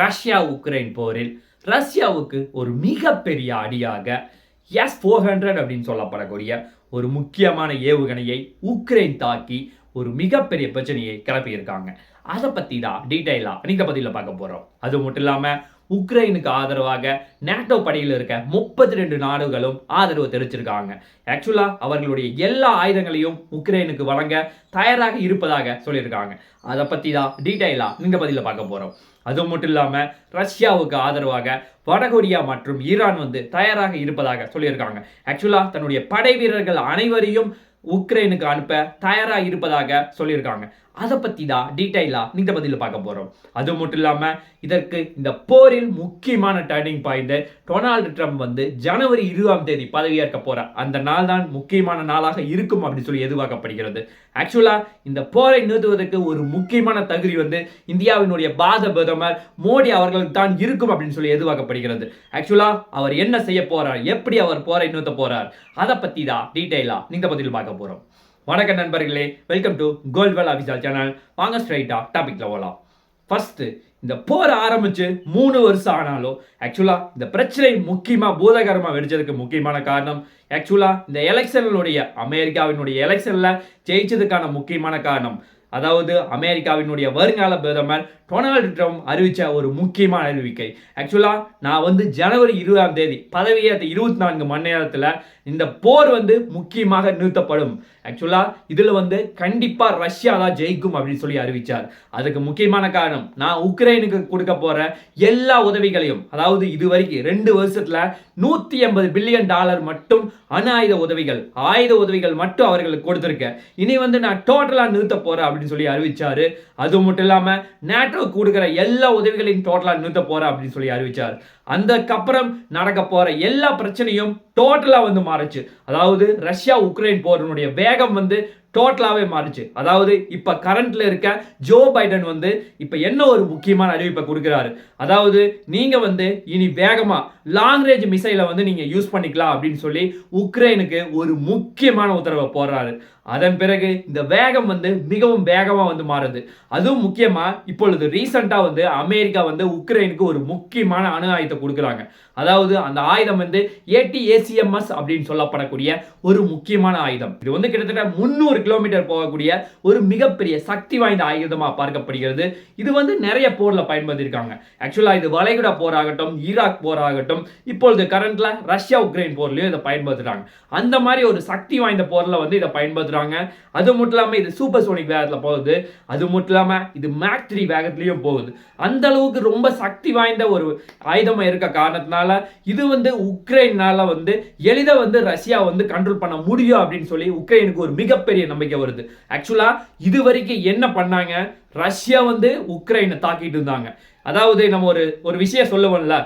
Russia Ukraine போரில் ரஷ்யாவுக்கு ஒரு மிகப்பெரிய அடியாக எஸ் ஃபோர் ஹண்ட்ரட் அப்படின்னு சொல்லப்படக்கூடிய ஒரு முக்கியமான ஏவுகணையை உக்ரைன் தாக்கி ஒரு மிகப்பெரிய பிரச்சனையை கிளப்பியிருக்காங்க. அதை பற்றி தான் டீட்டெயிலாக நீங்கள் பதிலில் பார்க்க போகிறோம் அது மட்டும் இல்லாமல் உக்ரைனுக்கு ஆதரவாக நேட்டோ படையில் இருக்க முப்பத்தி ரெண்டு நாடுகளும் ஆதரவு தெரிவிச்சிருக்காங்க. ஆக்சுவலாக அவர்களுடைய எல்லா ஆயுதங்களையும் உக்ரைனுக்கு வழங்க தயாராக இருப்பதாக சொல்லியிருக்காங்க. அதை பற்றி தான் டீட்டெயிலாக இந்த பதிலில் பார்க்க போகிறோம் அது மட்டும் இல்லாமல் ரஷ்யாவுக்கு ஆதரவாக வடகொரியா மற்றும் ஈரான் வந்து தயாராக இருப்பதாக சொல்லியிருக்காங்க. ஆக்சுவலாக தன்னுடைய படை வீரர்கள் அனைவரையும் உக்ரைனுக்கு அனுப்ப தயாராக இருப்பதாக சொல்லியிருக்காங்க. அதை பற்றி தான் டீட்டெயிலாக இந்த பதிலில் பார்க்க போகிறோம் அது மட்டும் இல்லாமல் இதற்கு இந்த போரில் முக்கியமான டேர்னிங் பாயிண்ட் டொனால்டு ட்ரம்ப் வந்து ஜனவரி இருபதாம் தேதி பதவியேற்க போகிறார் அந்த நாள் தான் முக்கியமான நாளாக இருக்கும் அப்படின்னு சொல்லி எதிர்பார்க்கப்படுகிறது. ஆக்சுவலாக இந்த போரை நிறுத்துவதற்கு ஒரு முக்கியமான தகுதி வந்து இந்தியாவினுடைய பாத பிரதமர் மோடி அவர்களுக்கு தான் இருக்கும் அப்படின்னு சொல்லி எதிர்பார்க்கப்படுகிறது. ஆக்சுவலாக அவர் என்ன செய்ய போகிறார் எப்படி அவர் போரை நிறுத்த போகிறார் அதை பற்றி தான் டீட்டெயிலாக இந்த பதில் பார்க்க போகிறோம் வணக்கம் நண்பர்களே வெல்கம் டு கோல்ட்வெல் அபிசால் சேனல் வாங்க ஸ்ட்ரைட்டா டாபிக்ல போகலாம் ஃபர்ஸ்ட் இந்த போர் ஆரம்பிச்சு மூணு வருஷம் ஆனாலும் ஆக்சுவலா இந்த பிரச்சனை முக்கியமா பூதகரமா வெடிச்சதுக்கு முக்கியமான காரணம் ஆக்சுவலா இந்த எலெக்ஷனுடைய அமெரிக்காவினுடைய எலெக்ஷன்ல ஜெயிச்சதுக்கான முக்கியமான காரணம் அதாவது அமெரிக்காவினுடைய வருங்கால பிரதமர் டொனால்டு ட்ரம்ப் அறிவித்த ஒரு முக்கியமான அறிவிக்கை. ஆக்சுவலாக நான் வந்து ஜனவரி இருபதாம் தேதி பதவியேற்ற இருபத்தி நான்கு மணி நேரத்தில் இந்த போர் வந்து முக்கியமாக நிறுத்தப்படும். ஆக்சுவலாக இதில் வந்து கண்டிப்பாக ரஷ்யா தான் ஜெயிக்கும் அப்படின்னு சொல்லி அறிவித்தார் அதுக்கு முக்கியமான காரணம் நான் உக்ரைனுக்கு கொடுக்க போகிற எல்லா உதவிகளையும் அதாவது இது வரைக்கும் ரெண்டு வருஷத்தில் நூற்றி எண்பது பில்லியன் டாலர் மட்டும் அணு ஆயுத உதவிகள் ஆயுத உதவிகள் மட்டும் அவர்களுக்கு கொடுத்துருக்கேன். இனி வந்து நான் டோட்டலாக நிறுத்த போகிறேன் அப்படின்னு சொல்லி அறிவிச்சாரு. அது மட்டும் இல்லாமல் நேட்டோ கொடுக்குற எல்லா உதவிகளையும் டோட்டலாக நிறுத்த போகிறேன் அப்படின்னு சொல்லி அறிவிச்சார். அதுக்கப்புறம் நடக்க போகிற எல்லா பிரச்சனையும் டோட்டலாக வந்து மாறுச்சு. அதாவது ரஷ்யா உக்ரைன் போரினுடைய வேகம் வந்து டோட்டலாகவே மாறுச்சு. அதாவது இப்போ கரண்ட்டில் இருக்க ஜோ பைடன் வந்து இப்போ என்ன ஒரு முக்கியமான அறிவிப்பை கொடுக்குறாரு? அதாவது நீங்கள் வந்து இனி வேகமாக லாங் ரேஞ்ச் மிசைலை வந்து நீங்கள் யூஸ் பண்ணிக்கலாம் அப்படின்னு சொல்லி உக்ரைனுக்கு ஒரு முக்கியமான உத்தரவை போடுறாரு. அதன் பிறகு இந்த வேகம் வந்து மிகவும் வேகமாக வந்து மாறுது. அதுவும் முக்கியமாக இப்பொழுது ரீசெண்டாக வந்து அமெரிக்கா வந்து உக்ரைனுக்கு ஒரு முக்கியமான அணு ஆயுதத்தை கொடுக்குறாங்க. அதாவது அந்த ஆயுதம் வந்து ஏடி ஏசிஎம்எஸ் அப்படின்னு சொல்லப்படக்கூடிய ஒரு முக்கியமான ஆயுதம். இது வந்து கிட்டத்தட்ட முந்நூறு கிலோமீட்டர் போகக்கூடிய ஒரு மிகப்பெரிய சக்தி வாய்ந்த ஆயுதமாக பார்க்கப்படுகிறது. இது வந்து நிறைய போரில் பயன்படுத்தியிருக்காங்க. ஆக்சுவலாக இது வளைகுடா போராகட்டும் ஈராக் போராகட்டும் இப்பொழுது கரண்ட்ல ரஷ்யா உக்ரைன் போர்லையும் இதை பயன்படுத்துறாங்க. அந்த மாதிரி ஒரு சக்தி வாய்ந்த போரில் வந்து இதை பயன்படுத்துறாங்க. அது மட்டும் இல்லாமல் இது சூப்பர் சோனிக் வேகத்தில் போகுது. அது மட்டும் இல்லாமல் இது மேக் த்ரீ வேகத்துலேயும் போகுது. அந்த அளவுக்கு ரொம்ப சக்தி வாய்ந்த ஒரு ஆயுதம் இருக்க காரணத்தினால இது வந்து உக்ரைனால வந்து எளிதாக வந்து ரஷ்யா வந்து கண்ட்ரோல் பண்ண முடியும் அப்படின்னு சொல்லி உக்ரைனுக்கு ஒரு மிகப்பெரிய நம்பிக்கை வருது. ஆக்சுவலா இது வரைக்கும் என்ன பண்ணாங்க? ரஷ்யா வந்து உக்ரைனை தாக்கிட்டு இருந்தாங்க. அதாவது நம்ம ஒரு ஒரு விஷயம் சொல்லுவோம்ல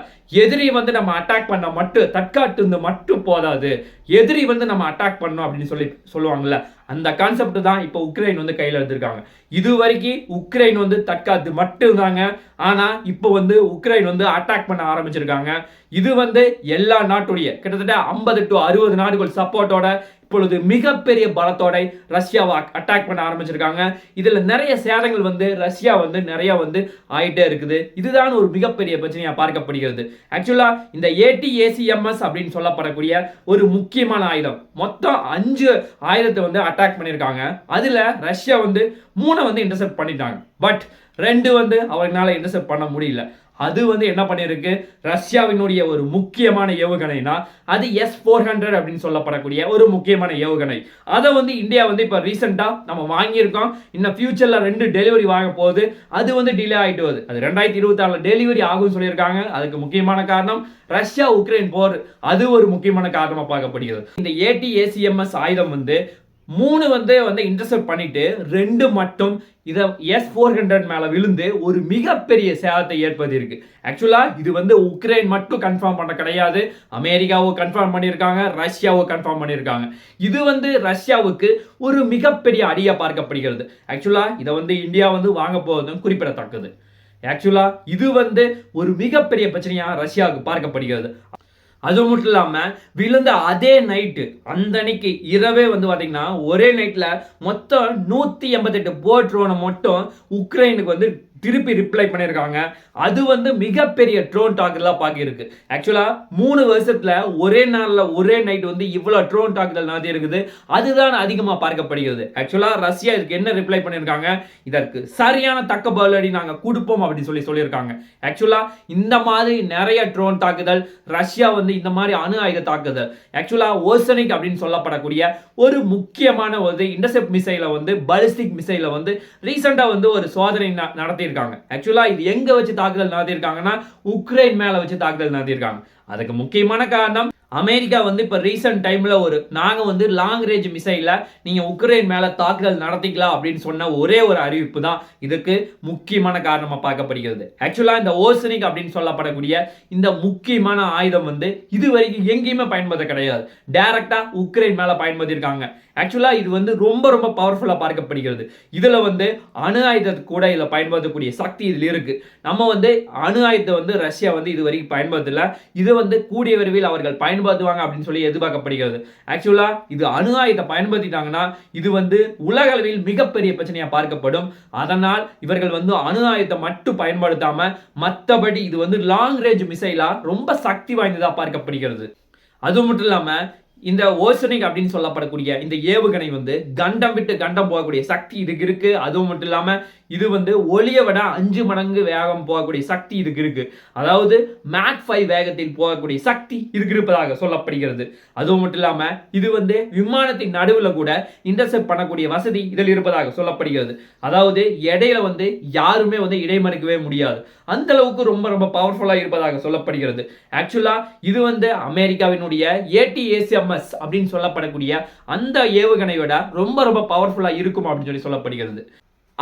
எதிரி வந்து நம்ம அட்டாக் பண்ண மட்டும் தற்காட்டு மட்டும் போதாது. எதிரி வந்து நம்ம அட்டாக் பண்ணோம் அப்படின்னு சொல்லி சொல்லுவாங்கல்ல அந்த கான்செப்ட் தான் இப்போ உக்ரைன் வந்து கையில் எடுத்திருக்காங்க. இது வரைக்கும் உக்ரைன் வந்து தற்காத்து மட்டும் தாங்க ஆனால் இப்போ வந்து உக்ரைன் வந்து அட்டாக் பண்ண ஆரம்பிச்சிருக்காங்க. இது வந்து எல்லா நாட்டுடைய கிட்டத்தட்ட ஐம்பது டு அறுபது நாடுகள் சப்போர்ட்டோட இப்பொழுது மிகப்பெரிய பலத்தோட ரஷ்யாவை அட்டாக் பண்ண ஆரம்பிச்சிருக்காங்க. இதில் நிறைய சேதங்கள் வந்து ரஷ்யா வந்து நிறையா வந்து ஆகிட்டே இருக்குது. இதுதான் ஒரு மிகப்பெரிய பிரச்சனையாக பார்க்கப்படுகிறது. ஆக்சுவலாக இந்த ஏடிஏசிஎம்எஸ் அப்படின்னு சொல்லப்படக்கூடிய ஒரு முக்கியமான ஆயுதம். மொத்தம் அஞ்சு ஆயுதத்தை வந்து அட்டாக் பண்ணியிருக்காங்க அதில் ரஷ்யா வந்து மூணை வந்து இன்டர்செப்ட் பண்ணிட்டாங்க. பட் ரெண்டு வந்து அவங்களால இன்டர்செப்ட் பண்ண முடியல. அது வந்து என்ன பண்ணியிருக்கு? ரஷ்யாவினுடைய ஒரு முக்கியமான ஏவுகணைனா அது எஸ் ஃபோர் ஹண்ட்ரட் அப்படின்னு சொல்லப்படக்கூடிய ஒரு முக்கியமான ஏவுகணை. அதை வந்து இந்தியா வந்து இப்போ ரீசெண்டாக நம்ம வாங்கியிருக்கோம். இன்னும் ஃபியூச்சரில் ரெண்டு டெலிவரி வாங்க போகுது. அது வந்து டிலே ஆகிட்டு வருது. அது ரெண்டாயிரத்தி இருபத்தாறில் டெலிவரி ஆகும்னு சொல்லியிருக்காங்க. அதுக்கு முக்கியமான காரணம் ரஷ்யா உக்ரைன் போர். அது ஒரு முக்கியமான காரணமாக பார்க்கப்படுகிறது. இந்த ஏடிஏசிஎம்எஸ் ஆயுதம் வந்து மூணு வந்து வந்து இன்டர்செப்ட் பண்ணிட்டு ரெண்டு மட்டும் இதை எஸ் ஃபோர் ஹண்ட்ரட் மேலே விழுந்து ஒரு மிகப்பெரிய சேதத்தை ஏற்படுத்தியிருக்கு. ஆக்சுவலாக இது வந்து உக்ரைன் மட்டும் கன்ஃபார்ம் பண்ண கிடையாது. அமெரிக்காவோ கன்ஃபார்ம் பண்ணியிருக்காங்க ரஷ்யாவோ கன்ஃபார்ம் பண்ணியிருக்காங்க. இது வந்து ரஷ்யாவுக்கு ஒரு மிகப்பெரிய அடியாக பார்க்கப்படுகிறது. ஆக்சுவலாக இதை வந்து இந்தியா வந்து வாங்க போவதும் குறிப்பிடத்தக்கது. ஆக்சுவலாக இது வந்து ஒரு மிகப்பெரிய பிரச்சனையாக ரஷ்யாவுக்கு பார்க்கப்படுகிறது. அது மட்டும் இல்லாமல் விழுந்த அதே நைட்டு அந்த அன்னைக்கு இரவே வந்து பார்த்தீங்கன்னா ஒரே நைட்டில் மொத்தம் நூற்றி எண்பத்தெட்டு போர் ட்ரோனை மட்டும் உக்ரைனுக்கு வந்து திருப்பி ரிப்ளை பண்ணியிருக்காங்க. அது வந்து மிகப்பெரிய ட்ரோன் தாக்குதலாக பார்க்கிருக்கு ஆக்சுவலாக மூணு வருஷத்தில் ஒரே நாளில் ஒரே நைட் வந்து இவ்வளோ ட்ரோன் தாக்குதல் நடத்தி இருக்குது. அதுதான் அதிகமாக பார்க்கப்படுகிறது. ஆக்சுவலாக ரஷ்யா இதுக்கு என்ன ரிப்ளை பண்ணியிருக்காங்க? இதற்கு சரியான தக்க பதிலடி நாங்கள் கொடுப்போம் அப்படின்னு சொல்லி சொல்லியிருக்காங்க. ஆக்சுவலாக இந்த மாதிரி நிறைய ட்ரோன் தாக்குதல் ரஷ்யா வந்து இந்த மாதிரி அணு ஆயுத தாக்குதல் ஆக்சுவலாக ஓசனிக் அப்படின்னு சொல்லப்படக்கூடிய ஒரு முக்கியமான ஒரு இன்டர்செப்ட் மிசைலை வந்து பலிஸ்டிக் மிசைலை வந்து ரீசெண்டாக வந்து ஒரு சோதனை ந- நடத்தியிருக்காங்க ஆக்சுவலாக இது எங்கே வச்சு தாக்குதல் நடத்தியிருக்காங்கன்னா உக்ரைன் மேலே வச்சு தாக்குதல் நடத்தியிருக்காங்க அதுக்கு முக்கியமான காரணம் அமெரிக்கா வந்து இப்போ ரீசெண்ட் டைமில் ஒரு நாங்கள் வந்து லாங் ரேஞ்ச் மிசைலில் நீங்கள் உக்ரைன் மேலே தாக்குதல் நடத்திக்கலாம் அப்படின்னு சொன்ன ஒரே ஒரு அறிவிப்பு தான் இதுக்கு முக்கியமான காரணமாக பார்க்கப்படுகிறது. ஆக்சுவலாக இந்த ஓசனிக் அப்படின்னு சொல்லப்படக்கூடிய இந்த முக்கியமான ஆயுதம் வந்து இது வரைக்கும் எங்கேயுமே பயன்படுத்த கிடையாது. டைரக்டாக உக்ரைன் மேலே பயன்படுத்தியிருக்காங்க. ஆக்சுவலாக இது வந்து ரொம்ப ரொம்ப பவர்ஃபுல்லாக பார்க்கப்படுகிறது. இதில் வந்து அணு ஆயுதத்தை கூட இதில் பயன்படுத்தக்கூடிய சக்தி இதில் இருக்குது நம்ம வந்து அணு ஆயுதத்தை வந்து ரஷ்யா வந்து இது வரைக்கும் பயன்படுத்தல. இது வந்து கூடிய விரைவில் அவர்கள் பயன்படுத்துவாங்க அப்படின்னு சொல்லி எதிர்பார்க்கப்படுகிறது. ஆக்சுவலாக இது அணு ஆயுதத்தை பயன்படுத்திட்டாங்கன்னா இது வந்து உலக அளவில் மிகப்பெரிய பிரச்சனையாக பார்க்கப்படும். அதனால் இவர்கள் வந்து அணு ஆயுதத்தை மட்டும் பயன்படுத்தாமல் மற்றபடி இது வந்து லாங் ரேஞ்ச் மிசைலாக ரொம்ப சக்தி வாய்ந்ததாக பார்க்கப்படுகிறது. அது மட்டும் இல்லாமல் இந்த ஓசனிக் அப்படின்னு சொல்லப்படக்கூடிய இந்த ஏவுகணை வந்து கண்டம் விட்டு கண்டம் போகக்கூடிய சக்தி இதுக்கு இருக்கு. அதுவும் மட்டும் இல்லாமல் இது வந்து ஒளியை விட அஞ்சு மடங்கு வேகம் போகக்கூடிய சக்தி இதுக்கு இருக்கு. அதாவது மேக் ஃபைவ் வேகத்தில் போகக்கூடிய சக்தி இதுக்கு இருப்பதாக சொல்லப்படுகிறது. அதுவும் மட்டும் இல்லாம இது வந்து விமானத்தின் நடுவில் கூட இன்டர்செப்ட் பண்ணக்கூடிய வசதி இதில் இருப்பதாக சொல்லப்படுகிறது. அதாவது இடையில வந்து யாருமே வந்து இடைமறிக்கவே முடியாது. அந்த அளவுக்கு ரொம்ப ரொம்ப பவர்ஃபுல்லா இருப்பதாக சொல்லப்படுகிறது. ஆக்சுவலா இது வந்து அமெரிக்காவினுடைய ஏடிஏசிஎம்எஸ் அப்படின்னு சொல்லப்படக்கூடிய அந்த ஏவுகணையோட ரொம்ப ரொம்ப பவர்ஃபுல்லா இருக்கும் அப்படின்னு சொல்லி சொல்லப்படுகிறது.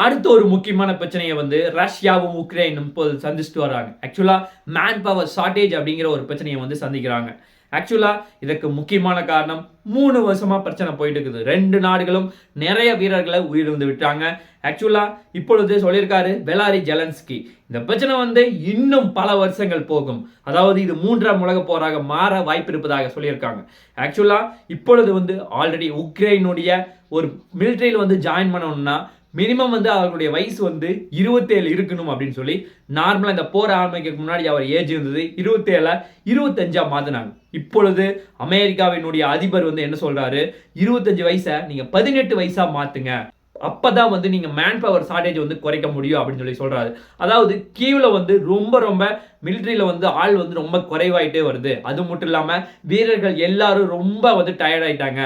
அடுத்த ஒரு முக்கியமான பிரச்சனையை வந்து ரஷ்யாவும் உக்ரைனும் இப்போது சந்திச்சுட்டு வராங்க. ஆக்சுவலாக மேன் பவர் ஷார்ட்டேஜ் அப்படிங்கிற ஒரு பிரச்சனையை வந்து சந்திக்கிறாங்க. ஆக்சுவலாக இதற்கு முக்கியமான காரணம் மூணு வருஷமாக பிரச்சனை போயிட்டு இருக்குது ரெண்டு நாடுகளும் நிறைய வீரர்களை உயிரிழந்து விட்டாங்க. ஆக்சுவலாக இப்பொழுது சொல்லியிருக்காரு பெலாரி ஜெலன்ஸ்கி இந்த பிரச்சனை வந்து இன்னும் பல வருஷங்கள் போகும். அதாவது இது மூன்றாம் உலக போராக மாற வாய்ப்பு இருப்பதாக சொல்லியிருக்காங்க ஆக்சுவலாக இப்பொழுது வந்து ஆல்ரெடி உக்ரைனுடைய ஒரு மிலிட்ரியில் வந்து ஜாயின் பண்ணணும்னா மினிமம் வந்து அவர்களுடைய வயசு வந்து இருபத்தேழு இருக்கணும் அப்படின்னு சொல்லி நார்மலாக இந்த போர் ஆரம்பிக்கிறதுக்கு முன்னாடி அவர் ஏஜ் இருந்தது. இருபத்தேழ இருபத்தஞ்சா மாத்தினாங்க. இப்பொழுது அமெரிக்காவினுடைய அதிபர் வந்து என்ன சொல்றாரு? இருபத்தஞ்சு வயசை நீங்க பதினெட்டு வயசா மாத்துங்க. அப்பதான் வந்து நீங்க மேன் பவர் ஷார்டேஜ் வந்து குறைக்க முடியும் அப்படின்னு சொல்லி சொல்றாரு. அதாவது கீவ்ல வந்து ரொம்ப ரொம்ப மிலிட்ரியில் வந்து ஆள் வந்து ரொம்ப குறைவாயிட்டே வருது. அது மட்டும் இல்லாமல் வீரர்கள் எல்லாரும் ரொம்ப வந்து டயர்ட் ஆயிட்டாங்க.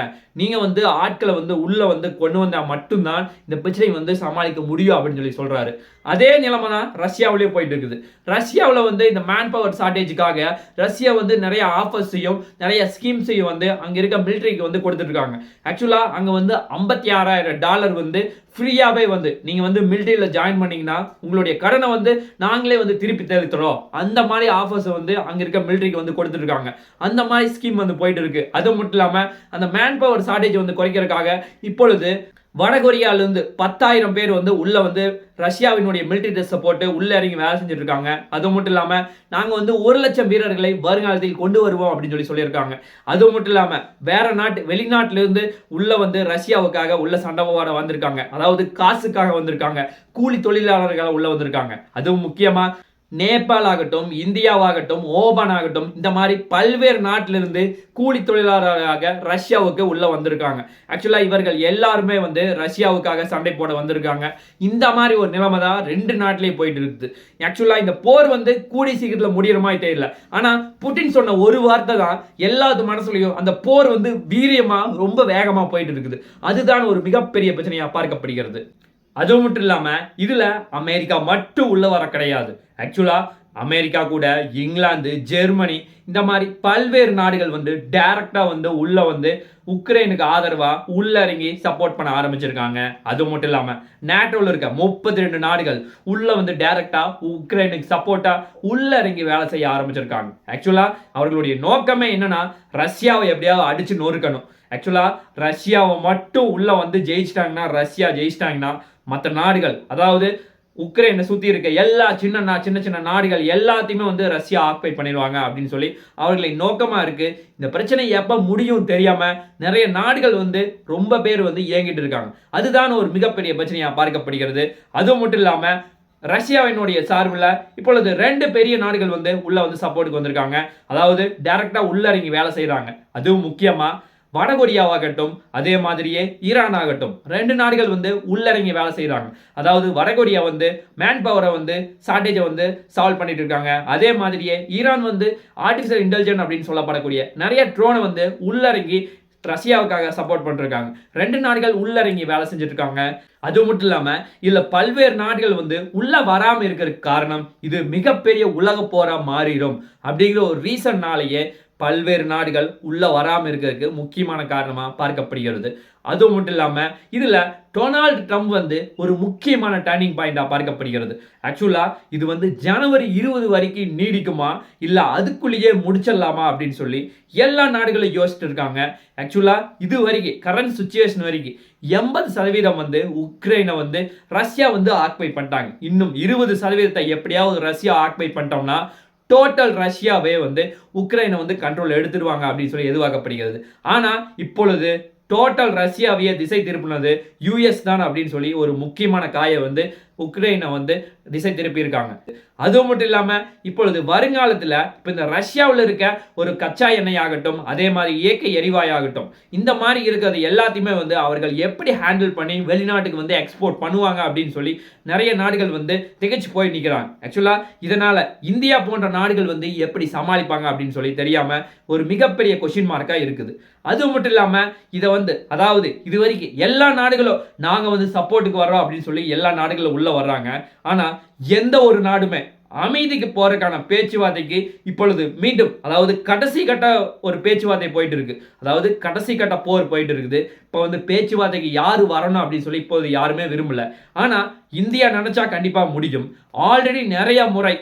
வந்து ஆட்களை வந்து உள்ளே வந்து கொண்டு வந்தால் மட்டும்தான் இந்த பிரச்சனை வந்து சமாளிக்க முடியும் அப்படின்னு சொல்லி சொல்கிறாரு அதே நிலைமை தான் ரஷ்யாவிலேயே போயிட்டு இருக்குது. ரஷ்யாவில் வந்து இந்த மேன் பவர் ஷார்டேஜுக்காக ரஷ்யா வந்து நிறைய ஆஃபர்ஸையும் நிறைய ஸ்கீம்ஸையும் வந்து அங்கே இருக்க மிலிட்ரிக்கு வந்து கொடுத்துட்ருக்காங்க ஆக்சுவலாக அங்கே வந்து ஐம்பத்தி ஆறாயிரம் டாலர் வந்து ஃப்ரீயாகவே வந்து நீங்கள் வந்து மிலிட்ரியில் ஜாயின் பண்ணீங்கன்னா உங்களுடைய கடனை வந்து நாங்களே வந்து திருப்பி தெளித்துறோம் அந்த மாதிரி ஆஃபர்ஸை வந்து அங்கே இருக்க மிலிட்ரிக்கு வந்து கொடுத்துட்டு இருக்காங்க அந்த மாதிரி ஸ்கீம் வந்து போயிட்டு இருக்கு. அது மட்டும் இல்லாமல் அந்த மேன் பவர் ஷார்டேஜ் வந்து குறைக்கிறதுக்காக இப்பொழுது வடகொரியாவிலேருந்து பத்தாயிரம் பேர் வந்து உள்ளே வந்து ரஷ்யாவினுடைய மிலிட்ரி ட்ரெஸ்ஸை போட்டு உள்ளே இறங்கி வேலை செஞ்சுட்டு இருக்காங்க அது மட்டும் இல்லாமல் நாங்கள் வந்து ஒரு லட்சம் வீரர்களை வருங்காலத்தில் கொண்டு வருவோம் அப்படின்னு சொல்லி சொல்லியிருக்காங்க. அது மட்டும் இல்லாமல் வேற நாட்டு வெளிநாட்டிலேருந்து உள்ளே வந்து ரஷ்யாவுக்காக உள்ள சண்டை வந்திருக்காங்க. அதாவது காசுக்காக வந்திருக்காங்க. கூலி தொழிலாளர்களாக உள்ளே வந்திருக்காங்க. அதுவும் முக்கியமாக நேபாள் ஆகட்டும் இந்தியாவாகட்டும் ஓபான் ஆகட்டும் இந்த மாதிரி பல்வேறு நாட்டிலிருந்து கூலி தொழிலாளராக ரஷ்யாவுக்கு உள்ளே வந்திருக்காங்க. ஆக்சுவலாக இவர்கள் எல்லாருமே வந்து ரஷ்யாவுக்காக சண்டை போட வந்திருக்காங்க. இந்த மாதிரி ஒரு நிலைமை தான் ரெண்டு நாட்டிலேயே போயிட்டு இருக்குது. ஆக்சுவலாக இந்த போர் வந்து கூடி சீக்கிரத்தில் முடிகிற மாதிரி தெரியல. ஆனால் புட்டின் சொன்ன ஒரு வார்த்தை தான் எல்லாத்து மனசுலையும் அந்த போர் வந்து வீரியமாக ரொம்ப வேகமாக போயிட்டு இருக்குது. அதுதான் ஒரு மிகப்பெரிய பிரச்சனையாக பார்க்கப்படுகிறது. அது மட்டும் இல்லாமல் இதில் அமெரிக்கா மட்டும் உள்ள வர கிடையாது. ஆக்சுவலாக அமெரிக்கா கூட இங்கிலாந்து ஜெர்மனி இந்த மாதிரி பல்வேறு நாடுகள் வந்து டைரக்டா வந்து உள்ளே வந்து உக்ரைனுக்கு ஆதரவாக உள்ள இறங்கி சப்போர்ட் பண்ண ஆரம்பிச்சிருக்காங்க. அது மட்டும் இல்லாமல் நேட்டோவில் இருக்க முப்பத்தி ரெண்டு நாடுகள் உள்ளே வந்து டைரக்டா உக்ரைனுக்கு சப்போர்ட்டாக உள்ளறங்கி வேலை செய்ய ஆரம்பிச்சிருக்காங்க. ஆக்சுவலாக அவர்களுடைய நோக்கமே என்னென்னா ரஷ்யாவை எப்படியாவது அடித்து நொறுக்கணும். ஆக்சுவலாக ரஷ்யாவை மட்டும் உள்ளே வந்து ஜெயிச்சிட்டாங்கன்னா ரஷ்யா ஜெயிச்சிட்டாங்கன்னா மற்ற நாடுகள் அதாவது உக்ரைனை சுற்றி இருக்க எல்லா சின்ன நா- சின்ன சின்ன நாடுகள் எல்லாத்தையுமே வந்து ரஷ்யா ஆக்குபை பண்ணிடுவாங்க அப்படின்னு சொல்லி அவர்களின் நோக்கமாக இருக்குது இந்த பிரச்சனை எப்போ முடியும் தெரியாமல் நிறைய நாடுகள் வந்து ரொம்ப பேர் வந்து இயங்கிட்டு இருக்காங்க. அதுதான் ஒரு மிகப்பெரிய பிரச்சனையாக பார்க்கப்படுகிறது. அது மட்டும் இல்லாமல் ரஷ்யாவினுடைய சார்பில் இப்பொழுது ரெண்டு பெரிய நாடுகள் வந்து உள்ளே வந்து சப்போர்ட்டுக்கு வந்திருக்காங்க. அதாவது டேரெக்டாக உள்ளே இறங்கி வேலை செய்கிறாங்க அதுவும் முக்கியமாக வடகொரியாவாகட்டும் அதே மாதிரியே ஈரான் ஆகட்டும் ரெண்டு நாடுகள் வந்து உள்ளடங்கி வேலை செய்கிறாங்க அதாவது வடகொரியா வந்து மேன் பவரை வந்து ஷார்ட்டேஜை வந்து சால்வ் பண்ணிட்டு இருக்காங்க. அதே மாதிரியே ஈரான் வந்து ஆர்டிஃபிஷியல் இன்டெலிஜென்ட் அப்படின்னு சொல்லப்படக்கூடிய நிறைய ட்ரோனை வந்து உள்ளடங்கி ரஷ்யாவுக்காக சப்போர்ட் பண்ணிருக்காங்க. ரெண்டு நாடுகள் உள்ளடங்கி வேலை செஞ்சுட்டு இருக்காங்க. அது மட்டும் இல்லாமல் இதில் பல்வேறு நாடுகள் வந்து உள்ள வராமல் இருக்கிறதுக்கு காரணம் இது மிகப்பெரிய உலக போரா மாறிடும். அப்படிங்கிற ஒரு ரீசன்னாலேயே பல்வேறு நாடுகள் உள்ள வராமல் இருக்கிறதுக்கு முக்கியமான காரணமாக பார்க்கப்படுகிறது. அது மட்டும் இல்லாமல் இதில் டொனால்டு ட்ரம்ப் வந்து ஒரு முக்கியமான டர்னிங் பாயிண்டாக பார்க்கப்படுகிறது. ஆக்சுவலாக இது வந்து ஜனவரி இருபது வரைக்கும் நீடிக்குமா? இல்லை அதுக்குள்ளேயே முடிச்சிடலாமா அப்படின்னு சொல்லி எல்லா நாடுகளும் யோசிச்சுட்டு இருக்காங்க. ஆக்சுவலாக இது வரைக்கும் கரண்ட் சுச்சுவேஷன் வரைக்கும் எண்பது சதவீதம் வந்து உக்ரைனை வந்து ரஷ்யா வந்து ஆக்குபை பண்ணிட்டாங்க. இன்னும் இருபது சதவீதத்தை எப்படியாவது ரஷ்யா ஆக்குபை பண்ணிட்டோம்னா டோட்டல் ரஷ்யாவே வந்து உக்ரைனை வந்து கண்ட்ரோல் எடுத்துருவாங்க அப்படின்னு சொல்லி எதிர்பார்க்கப்படுகிறது. ஆனால் இப்பொழுது டோட்டல் ரஷ்யாவையே திசை திருப்பினது யூஎஸ் தான் அப்படின்னு சொல்லி ஒரு முக்கியமான காயை வந்து உக்ரைனை வந்து திசை திருப்பியிருக்காங்க. அது மட்டும் இல்லாமல் இப்பொழுது வருங்காலத்தில் இப்போ இந்த ரஷ்யாவில் இருக்க ஒரு கச்சா எண்ணெய் ஆகட்டும் அதே மாதிரி இயற்கை எரிவாயாகட்டும் இந்த மாதிரி இருக்கிறது எல்லாத்தையுமே வந்து அவர்கள் எப்படி ஹேண்டில் பண்ணி வெளிநாட்டுக்கு வந்து எக்ஸ்போர்ட் பண்ணுவாங்க அப்படின்னு சொல்லி நிறைய நாடுகள் வந்து திகைச்சு போய் நிற்கிறாங்க ஆக்சுவலாக இதனால் இந்தியா போன்ற நாடுகள் வந்து எப்படி சமாளிப்பாங்க அப்படின்னு சொல்லி தெரியாமல் ஒரு மிகப்பெரிய கொஷின் மார்க்காக இருக்குது. அது மட்டும் இல்லாமல் இதை வந்து அதாவது இது வரைக்கும் எல்லா நாடுகளும் நாங்கள் வந்து சப்போர்ட்டுக்கு வரோம் அப்படின்னு சொல்லி எல்லா நாடுகளும் உள்ள வர்றாங்க. ஆனால் எந்த ஒரு நாடுமே அமைதிக்கு போறதுக்கான பேச்சுவார்த்தைக்கு இப்பொழுது மீண்டும் அதாவது கடைசி கட்ட ஒரு பேச்சுவார்த்தை போயிட்டு இருக்கு அதாவது கடைசி கட்ட போர் போயிட்டு இருக்குது இப்போ வந்து பேச்சுவார்த்தைக்கு யார் வரணும் அப்படின்னு சொல்லி இப்போது யாருமே விரும்பல. ஆனால் இந்தியா நினைச்சா கண்டிப்பாக முடியும். ஆல்ரெடி நிறைய முறை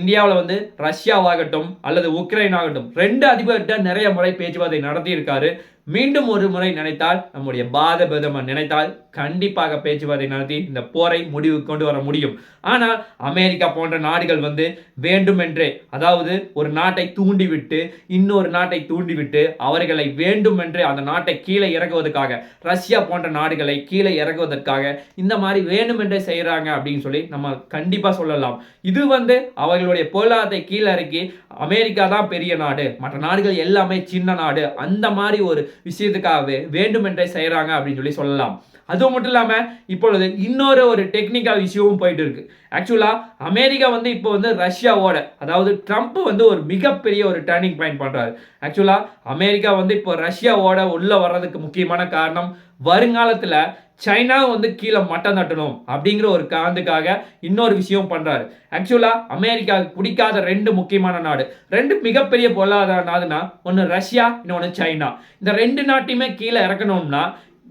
இந்தியாவில் வந்து ரஷ்யாவாகட்டும் அல்லது உக்ரைன் ஆகட்டும் ரெண்டு அதிபர்கிட்ட நிறைய முறை பேச்சுவார்த்தை நடத்தியிருக்காரு. மீண்டும் ஒரு முறை நினைத்தால் நம்முடைய பாத பிரதமர் நினைத்தால் கண்டிப்பாக பேச்சுவார்த்தை நடத்தி இந்த போரை முடிவுக்கு கொண்டு வர முடியும். ஆனால் அமெரிக்கா போன்ற நாடுகள் வந்து வேண்டுமென்றே அதாவது ஒரு நாட்டை தூண்டிவிட்டு இன்னொரு நாட்டை தூண்டிவிட்டு அவர்களை வேண்டுமென்றே அந்த நாட்டை கீழே இறக்குவதற்காக ரஷ்யா போன்ற நாடுகளை கீழே இறக்குவதற்காக இந்த மாதிரி வேண்டுமென்றே செய்கிறாங்க அப்படின்னு சொல்லி நம்ம கண்டிப்பாக சொல்லலாம். இது வந்து அவர்களுடைய பொருளாதாரத்தை கீழே இறக்கி அமெரிக்கா தான் பெரிய நாடு மற்ற நாடுகள் எல்லாமே சின்ன நாடு அந்த மாதிரி ஒரு விஷயத்துக்காகவே வேண்டுமென்றே செய்கிறாங்க அப்படின்னு சொல்லி சொல்லலாம். அது மட்டும் இல்லாமல் இப்பொழுது இன்னொரு ஒரு டெக்னிக்கல் இஷ்யூவும் போயிட்டு இருக்கு ஆக்சுவலாக அமெரிக்கா வந்து இப்போ வந்து ரஷ்யாவோட அதாவது ட்ரம்ப் வந்து ஒரு மிகப்பெரிய ஒரு டேர்னிங் பாயிண்ட் பண்ணுறாரு ஆக்சுவலாக அமெரிக்கா வந்து இப்போ ரஷ்யாவோட உள்ளே வர்றதுக்கு முக்கியமான காரணம் வருங்காலத்தில் சைனா வந்து கீழே மட்டம் தட்டணும் அப்படிங்கிற ஒரு காரணத்துக்காக இன்னொரு விஷயம் பண்ணுறாரு ஆக்சுவலாக அமெரிக்காவுக்கு பிடிக்காத ரெண்டு முக்கியமான நாடு. ரெண்டு மிகப்பெரிய பொருளாதார நாடுனா ஒன்று ரஷ்யா இன்னொன்று சைனா. இந்த ரெண்டு நாட்டையுமே கீழே இறக்கணும்னா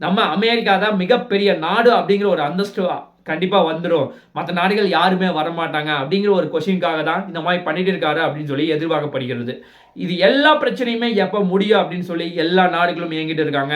நம்ம அமெரிக்கா தான் மிகப்பெரிய நாடு அப்படிங்கிற ஒரு அந்தஸ்து கண்டிப்பாக வந்துடும் மற்ற நாடுகள் யாருமே வரமாட்டாங்க அப்படிங்கிற ஒரு கொஷினுக்காக தான் இந்த மாதிரி பண்ணிட்டு இருக்காரு அப்படின்னு சொல்லி எதிர்பார்க்கப்படுகிறது. இது எல்லா பிரச்சனையுமே எப்போ முடியும் அப்படின்னு சொல்லி எல்லா நாடுகளும் இயங்கிட்டு இருக்காங்க.